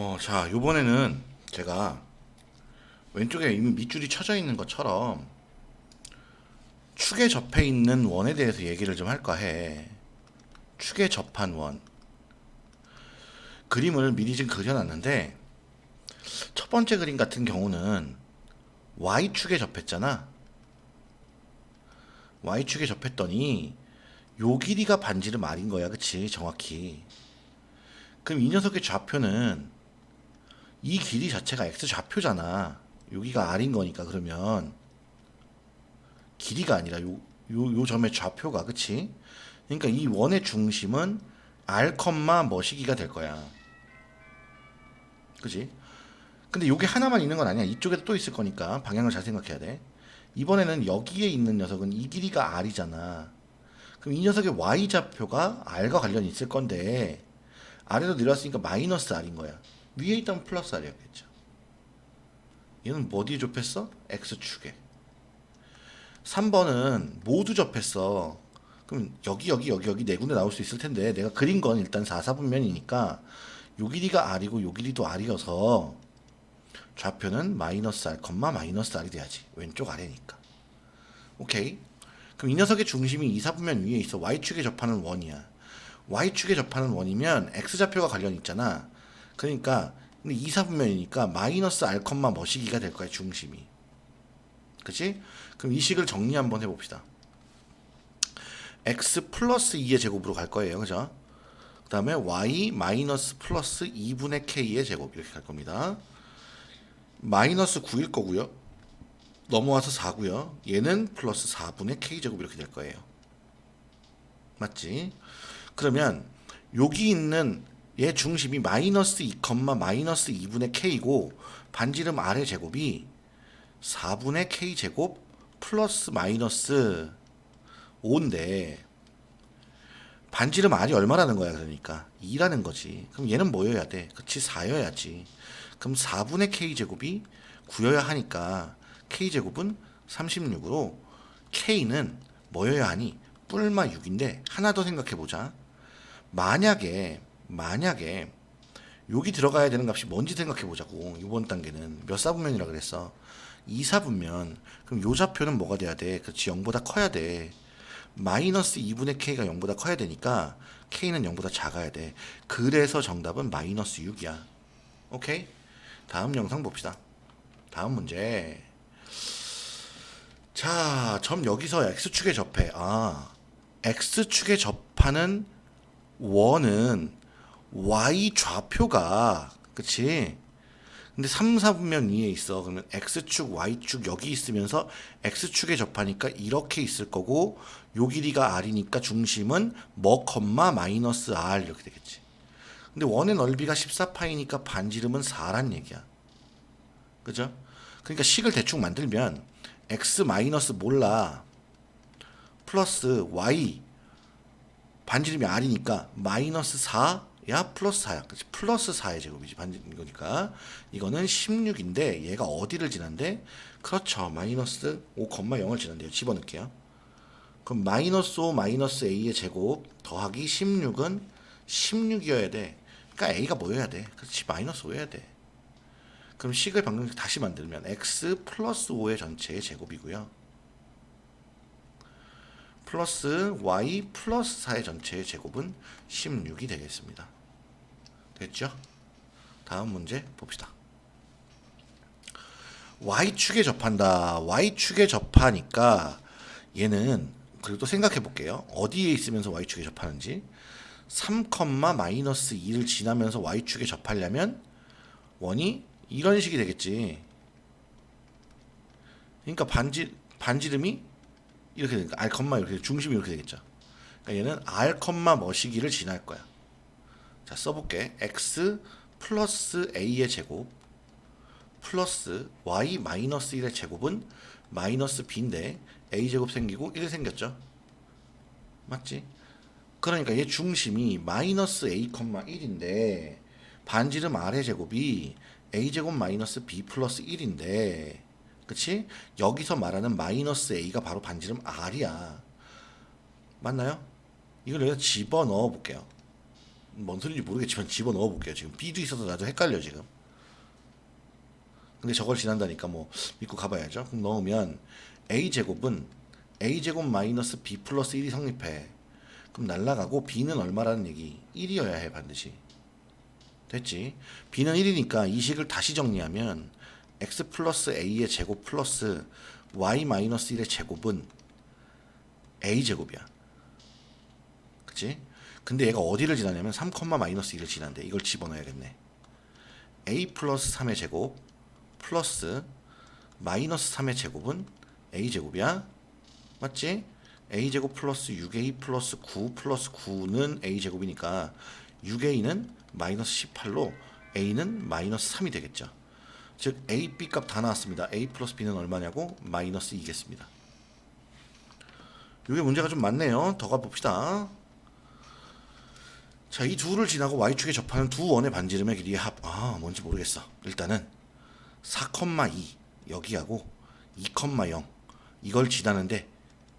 어, 자, 요번에는 제가 왼쪽에 이미 밑줄이 쳐져 있는 것처럼 축에 접해 있는 원에 대해서 얘기를 좀 할까 해. 축에 접한 원. 그림을 미리 좀 그려놨는데 첫 번째 그림 같은 경우는 Y축에 접했잖아. Y축에 접했더니 요 길이가 반지름 R인 거야. 그치? 정확히. 그럼 이 녀석의 좌표는 이 길이 자체가 x 좌표잖아. 여기가 r인 거니까 그러면 길이가 아니라 요, 요, 요 점의 좌표가 그치? 그러니까 이 원의 중심은 r, 뭐시기가 될 거야. 그지? 근데 요게 하나만 있는 건 아니야. 이쪽에도 또 있을 거니까 방향을 잘 생각해야 돼. 이번에는 여기에 있는 녀석은 이 길이가 r이잖아. 그럼 이 녀석의 y 좌표가 r과 관련이 있을 건데 아래로 내려왔으니까 마이너스 r인 거야. 위에 있다면 플러스 r이었겠죠. 얘는 뭐 어디에 접했어? x축에. 3번은 모두 접했어. 그럼 여기 여기 여기 여기 네 군데 나올 수 있을 텐데 내가 그린 건 일단 4, 4분면이니까 요 길이가 r이고 요 길이도 r이어서 좌표는 마이너스 r, 마이너스 r이 돼야지. 왼쪽 아래니까. 오케이. 그럼 이 녀석의 중심이 2, 4분면 위에 있어. y축에 접하는 원이야. y축에 접하는 원이면 x좌표가 관련 있잖아. 그러니까 근데 2, 4분면이니까 마이너스 r, 머시기가 될 거야 중심이. 그치? 그럼 이 식을 정리 한번 해봅시다. x 플러스 2의 제곱으로 갈 거예요. 그죠? 그 다음에 y 마이너스 플러스 2분의 k의 제곱 이렇게 갈 겁니다. 마이너스 9일 거고요. 넘어와서 4고요. 얘는 플러스 4분의 k 제곱 이렇게 될 거예요. 맞지? 그러면 여기 있는 얘 중심이 마이너스 2, 마이너스 2분의 k고 반지름 r의 제곱이 4분의 k 제곱 플러스 마이너스 5인데 반지름 r이 얼마라는 거야 그러니까? 2라는 거지. 그럼 얘는 뭐여야 돼? 그치 4여야지. 그럼 4분의 k 제곱이 9여야 하니까 k 제곱은 36으로 k는 뭐여야 하니? 뿔마 6인데 하나 더 생각해 보자. 만약에 만약에 여기 들어가야 되는 값이 뭔지 생각해 보자고 이번 단계는. 몇 사분면이라 그랬어? 2사분면. 그럼 요 좌표는 뭐가 돼야 돼? 그렇지 0보다 커야 돼. 마이너스 2분의 k가 0보다 커야 되니까 k는 0보다 작아야 돼. 그래서 정답은 마이너스 6이야. 오케이? 다음 영상 봅시다. 다음 문제. 자 점 여기서 x축에 접해. 아 x축에 접하는 원은 y 좌표가 그치? 근데 3, 4분면 위에 있어. 그러면 x축, y축 여기 있으면서 x축에 접하니까 이렇게 있을 거고 요 길이가 r이니까 중심은 뭐 컴마 마이너스 r 이렇게 되겠지. 근데 원의 넓이가 14파이니까 반지름은 4란 얘기야. 그죠? 그러니까 식을 대충 만들면 x 마이너스 몰라 플러스 y 반지름이 r이니까 마이너스 4 야 플러스 4야. 그치? 플러스 4의 제곱이지 반지름 거니까 이거는 16인데 얘가 어디를 지난데? 그렇죠. 마이너스 5,0을 지난대요. 집어넣을게요. 그럼 마이너스 5 마이너스 a의 제곱 더하기 16은 16이어야 돼. 그러니까 a가 뭐여야 돼? 그렇지 마이너스 5여야 돼. 그럼 식을 방금 다시 만들면 x 플러스 5의 전체의 제곱이고요. 플러스 y 플러스 4의 전체의 제곱은 16이 되겠습니다. 됐죠? 다음 문제 봅시다. y축에 접한다. y축에 접하니까 얘는 그리고 또 생각해 볼게요. 어디에 있으면서 y축에 접하는지 3, 마이너스 2를 지나면서 y축에 접하려면 원이 이런 식이 되겠지. 그러니까 반지 반지름이 이렇게 되니까 r 이렇게 중심이 이렇게 되겠죠. 그러니까 얘는 r 머시기를 지날 거야. 자 써볼게. x 플러스 a의 제곱 플러스 y 마이너스 1의 제곱은 마이너스 b인데 a 제곱 생기고 1 생겼죠. 맞지? 그러니까 얘 중심이 마이너스 a 컴마 1인데 반지름 r의 제곱이 a 제곱 마이너스 b 플러스 1인데 그치? 여기서 말하는 마이너스 a가 바로 반지름 r이야. 맞나요? 이걸 여기다 집어넣어 볼게요. 뭔 소리인지 모르겠지만 집어 넣어 볼게요. 지금 B도 있어서 나도 헷갈려 지금. 근데 저걸 지난다니까 뭐 믿고 가봐야죠. 그럼 넣으면 A 제곱은 A 제곱 마이너스 B 플러스 1이 성립해. 그럼 날라가고 B는 얼마라는 얘기? 1이어야 해 반드시. 됐지? B는 1이니까 이 식을 다시 정리하면 X 플러스 A의 제곱 플러스 Y 마이너스 1의 제곱은 A 제곱이야. 그치? 근데 얘가 어디를 지나냐면 3, 마이너스 1을 지난대. 이걸 집어넣어야겠네. A 플러스 3의 제곱 플러스 마이너스 3의 제곱은 A 제곱이야. 맞지? A 제곱 플러스 6A 플러스 9 플러스 9는 A 제곱이니까 6A는 마이너스 18로 A는 마이너스 3이 되겠죠. 즉 A, B 값 다 나왔습니다. A 플러스 B는 얼마냐고? 마이너스 2겠습니다. 이게 문제가 좀 많네요. 더 가봅시다. 자, 이 둘을 지나고 y축에 접하는 두 원의 반지름의 길이의 합. 아, 뭔지 모르겠어. 일단은 4,2 여기하고 2,0 이걸 지나는데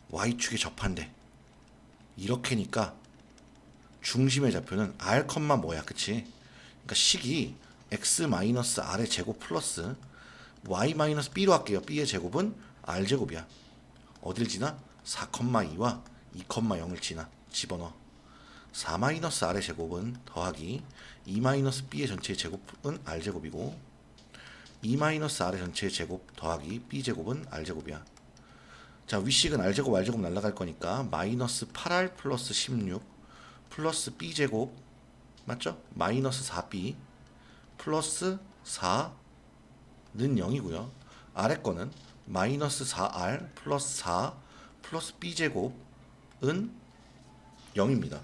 y축에 접한대. 이렇게니까 중심의 좌표는 r, 뭐야, 그치? 그러니까 식이 x 마이너스 r의 제곱 플러스 y 마이너스 b로 할게요. b의 제곱은 r 제곱이야. 어딜 지나? 4,2와 2,0을 지나 집어넣어. 4 마이너스 r의 제곱은 더하기 2 마이너스 b의 전체의 제곱은 r 제곱이고 2 마이너스 r의 전체의 제곱 더하기 b 제곱은 r 제곱이야. 자 위식은 r 제곱 r 제곱 날라갈 거니까 마이너스 8r 플러스 16 플러스 b 제곱 맞죠? 마이너스 4b 플러스 4는 0이고요. 아래 거는 마이너스 4r 플러스 4 플러스 b 제곱은 0입니다.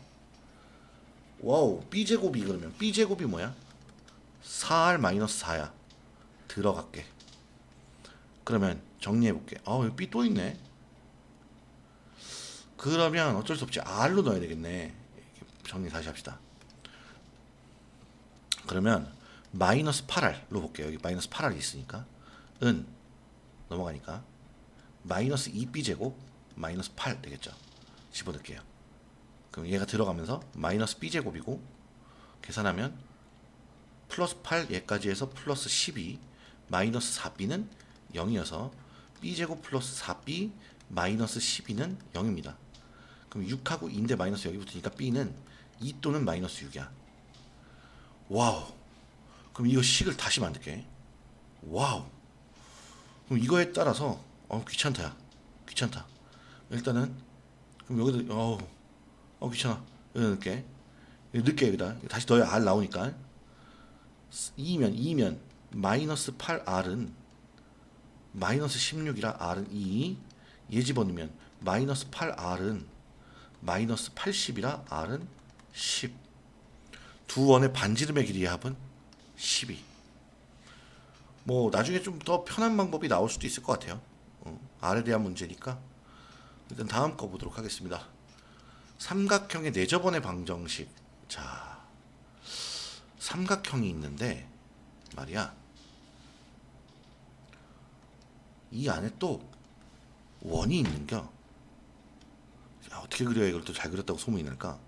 와우 b 제곱이 그러면 b 제곱이 뭐야? 4r 마이너스 4야. 들어갈게. 그러면 정리해 볼게. 아 여기 b 또 있네. 그러면 어쩔 수 없지 r로 넣어야 되겠네. 정리 다시 합시다. 그러면 마이너스 8r로 볼게요. 여기 마이너스 8r이 있으니까 은 넘어가니까 마이너스 2b 제곱 마이너스 8 되겠죠. 집어넣을게요. 그럼 얘가 들어가면서 마이너스 b 제곱이고 계산하면 플러스 8 얘까지 해서 플러스 12 마이너스 4b는 0이어서 b 제곱 플러스 4b 마이너스 12는 0입니다. 그럼 6하고 2인데 마이너스 여기 붙으니까 b는 2 또는 마이너스 6이야. 와우. 그럼 이거 식을 다시 만들게. 와우. 그럼 이거에 따라서 어 귀찮다 야. 귀찮다. 일단은 그럼 여기도 어, 어 귀찮아. 여기 넣을게 여기다. 다시 더해 r 나오니까 2면 2면 마이너스 8r은 마이너스 16이라 r은 2. 얘 집어넣으면 마이너스 8r은 마이너스 80이라 r은 10. 두 원의 반지름의 길이의 합은 12. 뭐 나중에 좀 더 편한 방법이 나올 수도 있을 것 같아요. 어, R에 대한 문제니까 일단 다음 거 보도록 하겠습니다. 삼각형의 네저번의 방정식. 자, 삼각형이 있는데 말이야. 이 안에 또 원이 있는겨. 야, 어떻게 그려야 이걸 또 잘 그렸다고 소문이 날까?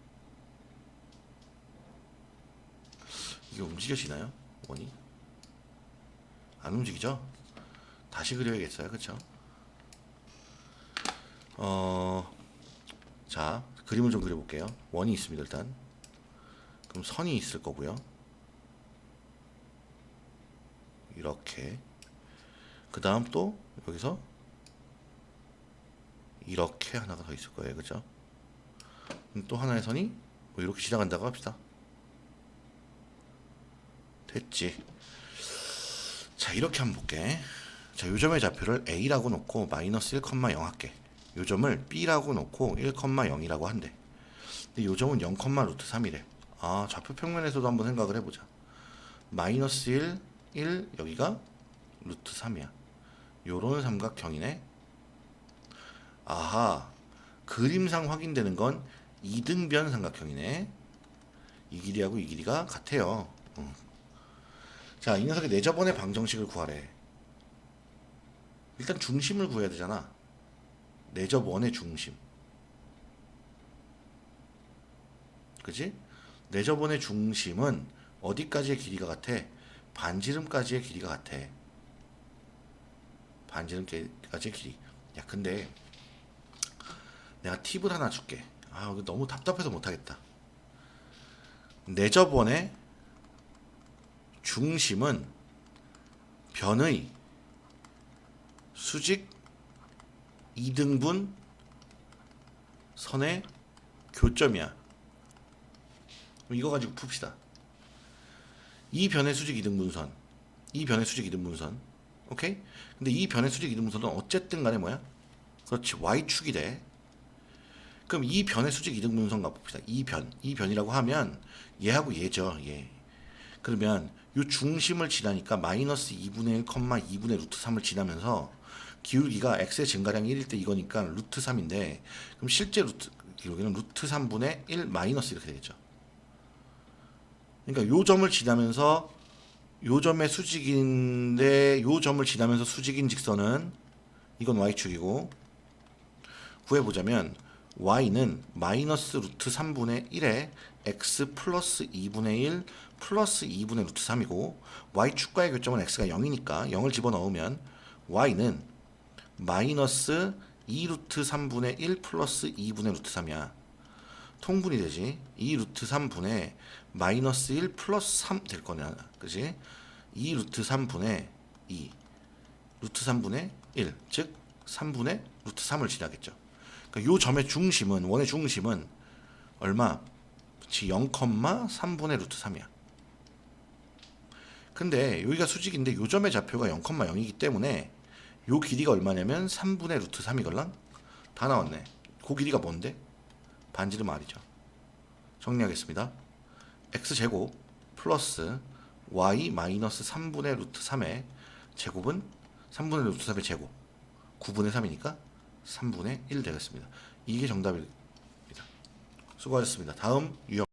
이게 움직여지나요? 원이? 안 움직이죠? 다시 그려야겠어요. 그쵸? 어, 자, 그림을 좀 그려볼게요. 원이 있습니다, 일단. 그럼 선이 있을 거고요. 이렇게. 그 다음 또, 여기서, 이렇게 하나가 더 있을 거예요. 그죠? 또 하나의 선이, 뭐 이렇게 지나간다고 합시다. 됐지. 자, 이렇게 한번 볼게. 자, 요점의 좌표를 a라고 놓고 마이너스 1,0 할게. 요점을 b라고 놓고 1,0이라고 한대. 근데 요점은 0, 루트 3이래. 아, 좌표 평면에서도 한번 생각을 해보자. 마이너스 1, 1, 여기가 루트 3이야. 요런 삼각형이네. 아하, 그림상 확인되는 건 이등변 삼각형이네. 이 길이하고 이 길이가 같아요. 응. 자, 이 녀석의 내저번의 방정식을 구하래. 일단 중심을 구해야 되잖아. 내접 원의 중심. 그지? 내저번의 중심은 어디까지의 길이가 같아? 반지름까지의 길이가 같아. 반지름까지의 길이. 야, 근데 내가 팁을 하나 줄게. 아, 너무 답답해서 못하겠다. 내저번의 중심은 변의 수직 2등분 선의 교점이야. 이거 가지고 풉시다. 이 변의 수직 이등분선, 이 변의 수직 이등분선, 오케이? 근데 이 변의 수직 이등분선은 어쨌든 간에 뭐야? 그렇지, y축이 돼. 그럼 이 변의 수직 이등분선 가봅시다. 이 변, 이 변이라고 하면 얘하고 얘죠, 얘. 그러면 요 중심을 지나니까 마이너스 2분의 1, 2분의 루트 3을 지나면서 기울기가 x의 증가량이 1일 때 이거니까 루트 3인데 그럼 실제 루트 기울기는 루트 3분의 1 마이너스 이렇게 되겠죠. 그러니까 요 점을 지나면서 요 점의 수직인데 요 점을 지나면서 수직인 직선은 이건 y축이고 구해보자면 y는 마이너스 루트 3분의 1에 x 플러스 2분의 1 플러스 2분의 루트 3이고 y축과의 교점은 x가 0이니까 0을 집어넣으면 y는 마이너스 2 루트 3분의 1 플러스 2분의 루트 3이야. 통분이 되지. 2 루트 3분의 마이너스 1 플러스 3 될 거냐. 그지? 2 루트 3분의 2 루트 3분의 1. 즉 3분의 루트 3을 지나겠죠. 그러니까 요 점의 중심은 원의 중심은 얼마? 그치 0,3분의 루트 3이야. 근데 여기가 수직인데 요 점의 좌표가 0,0이기 때문에 요 길이가 얼마냐면 3분의 루트 3이걸랑 다 나왔네. 그 길이가 뭔데? 반지름 r이죠. 정리하겠습니다. x 제곱 플러스 y 마이너스 3분의 루트 3의 제곱은 3분의 루트 3의 제곱 9분의 3이니까 3분의 1 되겠습니다. 이게 정답입니다. 수고하셨습니다. 다음 유형